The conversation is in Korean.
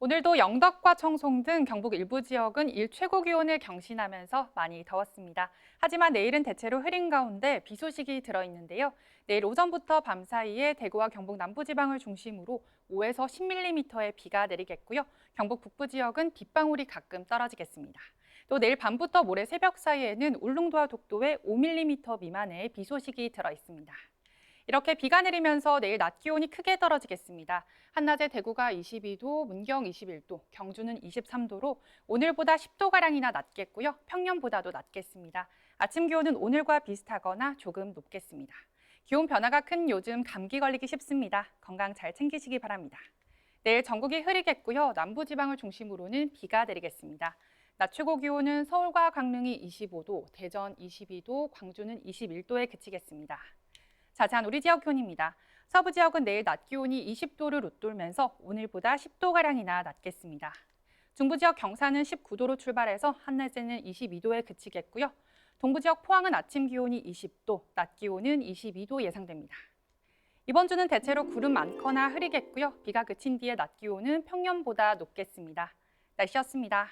오늘도 영덕과 청송 등 경북 일부 지역은 일 최고 기온을 경신하면서 많이 더웠습니다. 하지만 내일은 대체로 흐린 가운데 비 소식이 들어 있는데요. 내일 오전부터 밤 사이에 대구와 경북 남부 지방을 중심으로 5에서 10mm의 비가 내리겠고요. 경북 북부 지역은 빗방울이 가끔 떨어지겠습니다. 또 내일 밤부터 모레 새벽 사이에는 울릉도와 독도에 5mm 미만의 비 소식이 들어 있습니다. 이렇게 비가 내리면서 내일 낮 기온이 크게 떨어지겠습니다. 한낮에 대구가 22도, 문경 21도, 경주는 23도로 오늘보다 10도가량이나 낮겠고요. 평년보다도 낮겠습니다. 아침 기온은 오늘과 비슷하거나 조금 높겠습니다. 기온 변화가 큰 요즘 감기 걸리기 쉽습니다. 건강 잘 챙기시기 바랍니다. 내일 전국이 흐리겠고요. 남부지방을 중심으로는 비가 내리겠습니다. 낮 최고 기온은 서울과 강릉이 25도, 대전 22도, 광주는 21도에 그치겠습니다. 자세한 우리 지역 기온입니다. 서부 지역은 내일 낮 기온이 20도를 웃돌면서 오늘보다 10도가량이나 낮겠습니다. 중부 지역 경산은 19도로 출발해서 한낮에는 22도에 그치겠고요. 동부 지역 포항은 아침 기온이 20도, 낮 기온은 22도 예상됩니다. 이번 주는 대체로 구름 많거나 흐리겠고요. 비가 그친 뒤에 낮 기온은 평년보다 높겠습니다. 날씨였습니다.